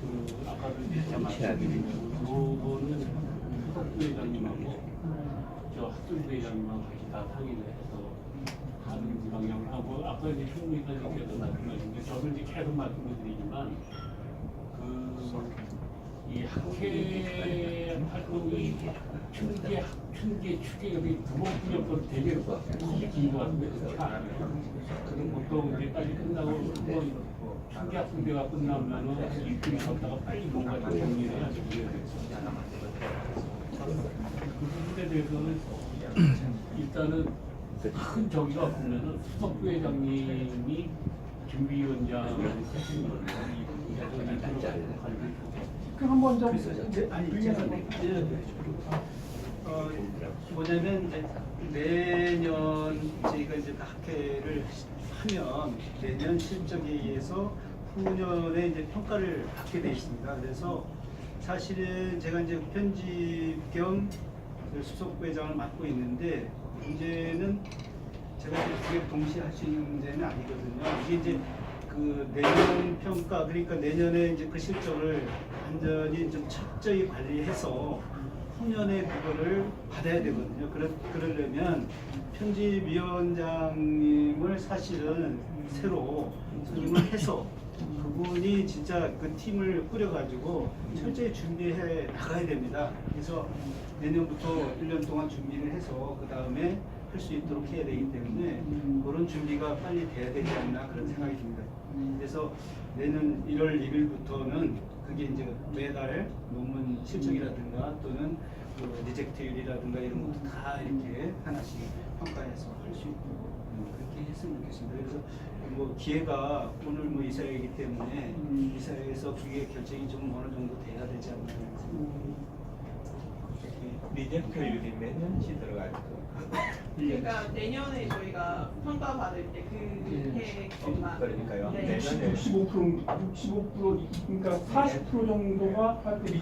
그 아까도 이제 말씀드린 두 분은 수석부 회장님하고 저 학술부 회장님하고 같이 다 상의를 해서 하는 방향을 하고 아까 이제 총무 이사님께서 말씀하신 게 저도 이제 계속 말씀을 드리지만 그 이 학회 활동이 춘계 춘계 추계업이 두번 분역으로 되게 긴것 같은데 그렇지 않아요. 그럼 보통 이제 빨리 끝나고 한번 춘계 학생대가 끝나면은 일주일 걷다가 빨리 뭔가 좀 정리를 해야지 그게 그 부분에 대해서는 일단은 큰 저기가 보면은 수석 부 회장님이 준비위원장을 하시는 거예요. 그 한번 좀 네, 아니. 어, 뭐냐면 이제 내년 저희가 이제 그 학회를 하면 내년 실적에 의해서 후년에 이제 평가를 받게 돼 있습니다. 그래서 사실은 제가 이제 편집 겸 수석부회장을 맡고 있는데 문제는 제가 이제 동시에 할 수 있는 문제는 아니거든요. 이게 이제 그 내년 평가 그러니까 내년에 이제 그 실적을 완전히 좀 철저히 관리해서 후년에 그거를 받아야 되거든요. 그러, 그러려면 편집위원장님을 사실은 새로 선임을 해서 그분이 진짜 그 팀을 꾸려가지고 철저히 준비해 나가야 됩니다. 그래서 내년부터 1년 동안 준비를 해서 그 다음에 할 수 있도록 해야 되기 때문에 그런 준비가 빨리 돼야 되지 않나 그런 생각이 듭니다. 그래서 내년 1월 1일부터는 그게 이제 매달 논문 실적이라든가 또는 그 리젝트율이라든가 이런 것도 다 이렇게 하나씩 평가해서 할 수 있도록 음, 그렇게 했으면 좋겠습니다. 그래서 뭐 기회가 오늘 뭐 이사회이기 때문에 이사회에서 그게 결정이 좀 어느 정도 돼야 되지 않나 생각이 리젝트율이 몇 년치 들어갈까? 그러니까 내년에 저희가 평가 받을 때그 해 것만 그러니까요. 네. 내년에 65% 65% 그러니까 40% 정도가 할때